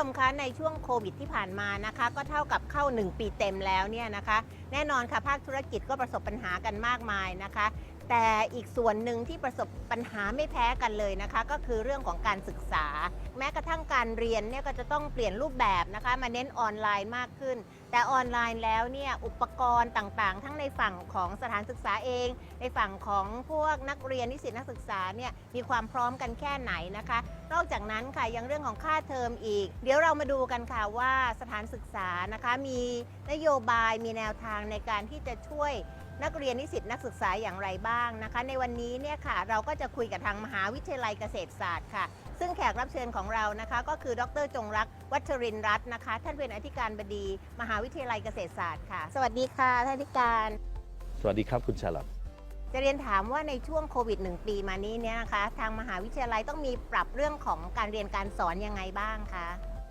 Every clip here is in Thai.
ชมคะในช่วงโควิดที่ผ่านมานะคะ ก็เท่ากับเข้า 1 ปีเต็มแล้วเนี่ยนะคะ แน่นอนค่ะภาคธุรกิจก็ประสบปัญหากันมากมายนะคะ แต่อีกส่วนหนึ่งที่ประสบปัญหาไม่แพ้กันเลยนะคะ ก็คือเรื่องของการศึกษา แม้กระทั่งการเรียนเนี่ยก็จะต้องเปลี่ยนรูปแบบนะคะ มาเน้นออนไลน์มากขึ้น แต่ออนไลน์แล้วเนี่ยอุปกรณ์ต่างๆ ทั้งในฝั่งของสถานศึกษาเอง ในฝั่งของพวกนักเรียนนิสิตนักศึกษาเนี่ยมีความพร้อมกันแค่ไหนนะคะ นอกจากนั้นค่ะยังเรื่องของค่าเทอมอีก เดี๋ยวเรามาดูกันค่ะว่าสถานศึกษานะคะมีนโยบายมีแนวทางในการที่จะช่วย นักเรียนนิสิตนักศึกษาอย่างไรบ้างนะคะ ในวันนี้เนี่ยค่ะเราก็จะคุยกับทางมหาวิทยาลัยเกษตรศาสตร์ค่ะ ซึ่งแขกรับเชิญของเรานะคะ ก็คือดรจงรักษ์วัชรินทร์รัตน์นะคะ ท่านเป็นอธิการบดี มหาวิทยาลัยเกษตรศาสตร์ค่ะ สวัสดีค่ะท่านอธิการ สวัสดีครับคุณชาลับจะเรียนถามว่าในช่วงโควิด 1 ปีมานี้เนี่ยนะคะทางมหาวิทยาลัยต้องมีปรับเรื่องของการเรียนการสอนยังไงบ้างคะ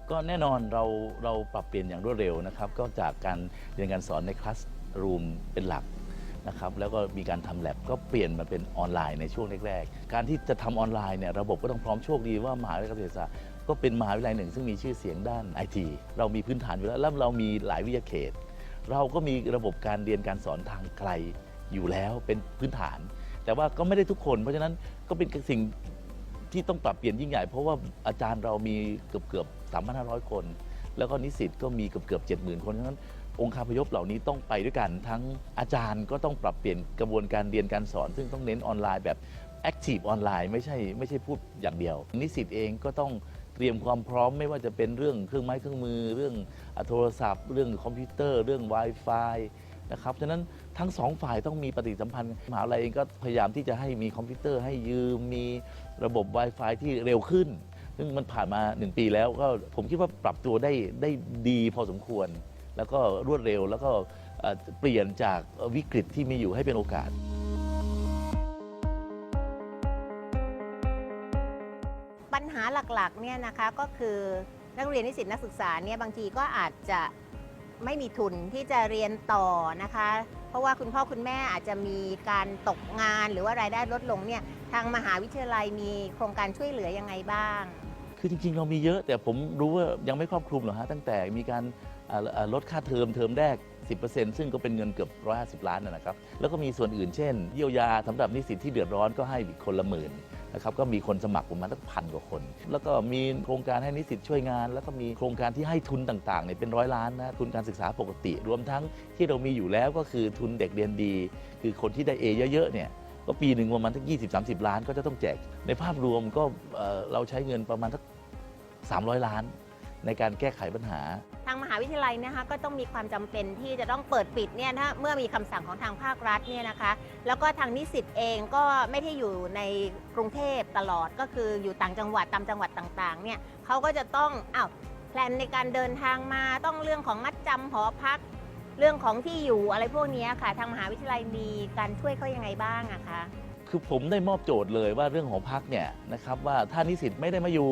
ก็แน่นอนเราเราปรับเปลี่ยนอย่างรวดเร็วนะครับ ก็จากการเรียนการสอนในคลาสรูมเป็นหลัก นะครับแล้วก็มีการทำแ a บก็เปลี่ยนมาเป็นออนไลน์ในช่วงแรกๆ การที่จะทำออนไลน์เนี่ยระบบก็ต้องพร้อมโชคดีว่ามหาวิทยาลัยเกษตรศาสตร์ก็เป็นมหาวิทยาลัยหนึ่งซึ่งมีชื่อเสียงด้านไอทีเรามีพื้นฐานอยู่แล้วแล้วเรามีหลายวิทยาเขต เราก็มีระบบการเรียนการสอนทางไกลอยู่แล้วเป็นพื้นฐาน แต่ว่าก็ไม่ได้ทุกคน เพราะฉะนั้นก็เป็นสิ่งที่ต้องปรับเปลี่ยนยิ่งใหญ่ เพราะว่าอาจารย์เรามีเกือบเกือบ3,500 คน แล้วก็นิสิตก็มีเกือบเกือบ 70,000 คนเพราะฉะนั้น องค์คาพยพเหล่านี้ต้องไปด้วยกันทั้งอาจารย์ก็ต้องปรับเปลี่ยนกระบวนการเรียนการสอน ซึ่งต้องเน้นออนไลน์แบบ Active ออนไลน์ไม่ใช่ไม่ใช่พูดอย่างเดียว นิสิตเองก็ต้องเตรียมความพร้อมไม่ว่าจะเป็นเรื่องเครื่องไม้เครื่องมือ เรื่องโทรศัพท์ เรื่องคอมพิวเตอร์ เรื่อง Wi-Fi นะครับฉะนั้นทั้งสองฝ่ายต้องมีปฏิสัมพันธ์มหาวิทยาลัยเองก็พยายามที่จะให้มีคอมพิวเตอร์ให้ยืมมีระบบ Wi-Fi ที่เร็วขึ้น ซึ่งมันผ่านมา 1 ปีแล้วก็ผมคิดว่าปรับตัวได้ได้ดีพอสมควร แล้วก็รวดเร็ว แล้วก็เอ่อเปลี่ยนจากวิกฤตที่มีอยู่ให้เป็นโอกาส ปัญหาหลักๆเนี่ยนะคะก็คือนักเรียนนิสิตนักศึกษาเนี่ยบางทีก็อาจจะไม่มีทุนที่จะเรียนต่อนะคะ เพราะว่าคุณพ่อคุณแม่อาจจะมีการตกงานหรือว่ารายได้ลดลงเนี่ยทางมหาวิทยาลัยมีโครงการช่วยเหลือยังไงบ้าง คือจริงๆ เรามีเยอะแต่ผมรู้ว่ายังไม่ครอบคลุมหรอกฮะตั้งแต่มีการอ่าอ่า ลดค่าเทอมเทอมแรก 10%ซึ่งก็เป็นเงินเกือบ 150 ล้านนะครับ แล้วก็มีส่วนอื่นเช่น เยียวยาสำหรับนิสิตที่เดือดร้อนก็ให้อีกคนละหมื่นนะครับก็มีคนสมัครประมาณตั้งพันกว่าคน แล้วก็มีโครงการให้นิสิตช่วยงาน แล้วก็มีโครงการที่ให้ทุนต่างๆเนี่ยเป็นร้อยล้านนะทุนการศึกษาปกติ รวมทั้งที่เรามีอยู่แล้วก็คือทุนเด็กเรียนดี คือคนที่ได้ A เยอะๆเนี่ยก็ปีหนึ่งประมาณทั้ง20-30 ล้านก็จะต้องแจก ในภาพรวมก็เราใช้เงินประมาณสัก300 ล้าน ในการแก้ไขปัญหาทางม วิทยาลัยนะคะก็ต้องมีความจำเป็นที่จะต้องเปิดปิดเนี่ยนะเมื่อมีคำสั่งของทางภาครัฐเนี่ยนะคะ แล้วก็ทางนิสิตเองก็ไม่ได้อยู่ในกรุงเทพตลอดก็คืออยู่ต่างจังหวัดตามจังหวัดต่างๆเนี่ยเขาก็จะต้องอ้าวแพลนในการเดินทางมาต้องเรื่องของมัดจำหอพัก เรื่องของที่อยู่อะไรพวกนี้ค่ะทางมหาวิทยาลัยมีการช่วยเขายังไงบ้างอะคะคือผมได้มอบโจทย์เลยว่าเรื่องหอพักเนี่ยนะครับว่าถ้านิสิตไม่ได้มาอยู่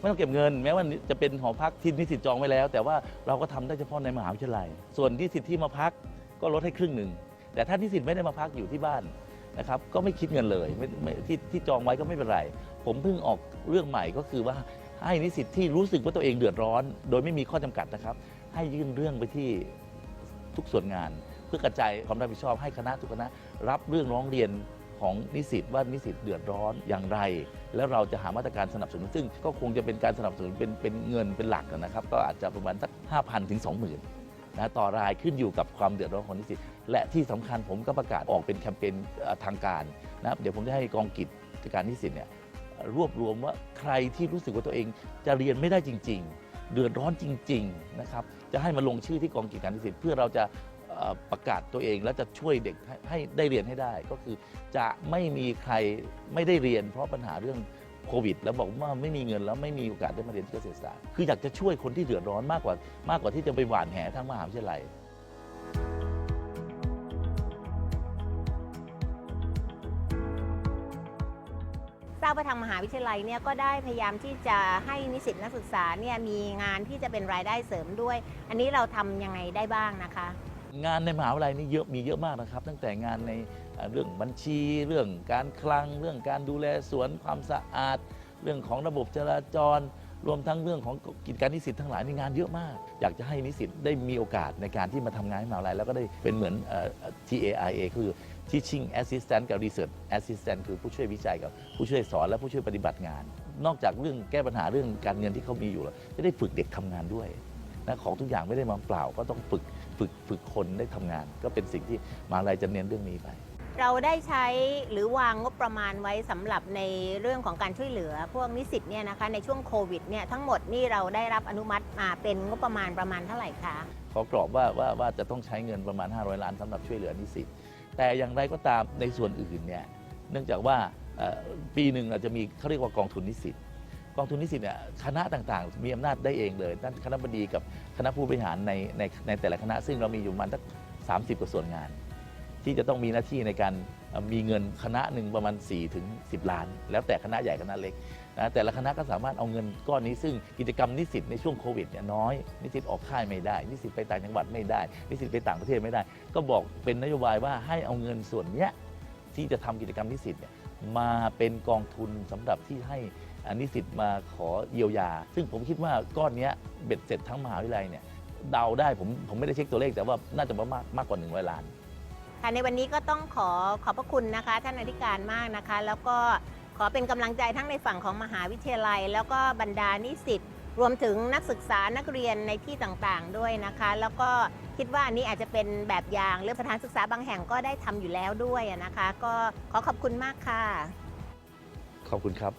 ไม่ต้องเก็บเงิน แม้ว่าจะเป็นหอพักที่นิสิตจองไว้แล้ว แต่ว่าเราก็ทำได้เฉพาะในมหาวิทยาลัย ส่วนนิสิตที่มาพักก็ลดให้ครึ่งหนึ่งแต่ถ้านิสิตไม่ได้มาพักอยู่ที่บ้านนะครับก็ไม่คิดเงินเลยที่ที่จองไว้ก็ไม่เป็นไร ผมเพิ่งออกเรื่องใหม่ก็คือว่าให้นิสิตที่รู้สึกว่าตัวเองเดือดร้อน โดยไม่มีข้อจำกัดนะครับ ให้ยื่นเรื่องไปที่ทุกส่วนงาน เพื่อกระจายความรับผิดชอบให้คณะทุกคณะ รับเรื่องร้องเรียน ของนิสิตว่านิสิตเดือดร้อนอย่างไร แล้วเราจะหามาตรการสนับสนุน ซึ่งก็คงจะเป็นการสนับสนุนเป็นเป็นเงินเป็นหลักนะครับ ก็อาจจะประมาณสัก5,000ถึง20,000นะต่อรายขึ้นอยู่กับความเดือดร้อนของนิสิตและที่สำคัญผมก็ประกาศออกเป็นแคมเปญทางการนะเดี๋ยวผมจะให้กองกิจการนิสิตเนี่ยรวบรวมว่าใครที่รู้สึกว่าตัวเองจะเรียนไม่ได้จริง ๆ เดือดร้อนจริง ๆ นะครับ จะให้มาลงชื่อที่กองกิจการนิสิตเพื่อเราจะ ประกาศตัวเองและจะช่วยเด็กให้ใหได้เรียนให้ได้ ก็คือจะไม่มีใครไม่ได้เรียน เพราะปัญหาเรื่องโควิด แล้วบอกว่าไม่มีเงินแล้วไม่มีโอกาสได้มาเรียนที่เกษตรศาสตร์คืออยากจะช่วยคนที่เดือดร้อนมากกว่ามากกว่าที่จะไปหวานแหทั้งมหาวิทยาลัยทราบว่าทางมหาวิทยาลัยเนี่ยก็ได้พยายามที่จะให้นิสิตนักศึกษาเนี่ยมีงานที่จะเป็นรายได้เสริมด้วย อันนี้เราทำยังไงได้บ้างนะคะ งานในมหาวิทยาลัยนี่เยอะมีเยอะมากนะครับ ตั้งแต่งานในเรื่องบัญชี เรื่องการคลัง เรื่องการดูแลสวนความสะอาด เรื่องของระบบจราจร รวมทั้งเรื่องของกิจการนิสิตทั้งหลายในงานเยอะมาก อยากจะให้นิสิตได้มีโอกาสในการที่มาทำงานให้มหาวิทยาลัยแล้วก็ได้เป็นเหมือน TAIA คือ Teaching Assistant กับ Research Assistant คือผู้ช่วยวิจัยกับผู้ช่วยสอนและผู้ช่วยปฏิบัติงาน นอกจากเรื่องแก้ปัญหาเรื่องการเงินที่เขามีอยู่แล้วจะได้ฝึกเด็กทำงานด้วยนะของทุกอย่างไม่ได้มาเปล่าก็ต้องฝึก ฝึกฝึกคนได้ทำงาน ก็เป็นสิ่งที่มหาวิทยาลัยจะเน้นเรื่องนี้ไป เราได้ใช้หรือวางงบประมาณไว้สำหรับในเรื่องของการช่วยเหลือ พวกนิสิตเนี่ยนะคะในช่วงโควิดเนี่ยทั้งหมดนี่เราได้รับอนุมัติมาเป็นงบประมาณประมาณเท่าไหร่คะ ขอกรอบว่าว่าว่าจะต้องใช้เงินประมาณ 500 ล้านสำหรับช่วยเหลือนิสิต แต่อย่างไรก็ตามในส่วนอื่นเนี่ย เนื่องจากว่าเอ่อปีหนึ่งเราจะมีเขาเรียกว่ากองทุนนิสิตก องทุนนิสิตเนี่ยคณะต่างๆ มีอำนาจได้เองเลยท่านคณะบดีกับคณะผู้บริหารในในในแต่ละคณะซึ่งเรามีอยู่ประมาณสักสามสิบกว่าส่วนงาน ที่จะต้องมีหน้าที่ในการมีเงินคณะหนึ่งประมาณ4ถึง10 ล้าน แล้วแต่คณะใหญ่คณะเล็กนะแต่ละคณะก็สามารถเอาเงินก้อนนี้ซึ่งกิจกรรมนิสิตในช่วงโควิดเนี่ยน้อย นิสิตออกค่ายไม่ได้ นิสิตไปต่างจังหวัดไม่ได้ นิสิตไปต่างประเทศไม่ได้ ก็บอกเป็นนโยบายว่าให้เอาเงินส่วนเนี้ยที่จะทำกิจกรรมนิสิตเนี่ยมาเป็นกองทุนสำหรับที่ให้ อ่านิสิตมาขอเยียวยา ซึ่งผมคิดว่าก้อนเนี้ยเบ็ดเสร็จทั้งมหาวิทยาลัยเนี่ยเดาได้ผมผมไม่ได้เช็คตัวเลขแต่ว่าน่าจะประมากมากกว่า100ล้านค่ะในวันนี้ก็ต้องขอขอบพระคุณนะคะ ท่านอธิการมากนะคะ แล้วก็ขอเป็นกำลังใจทั้งในฝั่งของมหาวิทยาลัย แล้วก็บรรดานิสิตรวมถึงนักศึกษานักเรียนในที่ต่างๆด้วยนะคะ แล้วก็คิดว่าอันนี้อาจจะเป็นแบบอย่างหรือสถานศึกษาบางแห่งก็ได้ทำอยู่แล้วด้วยนะคะ ก็ขอขอบคุณมากค่ะ ขอบคุณครับ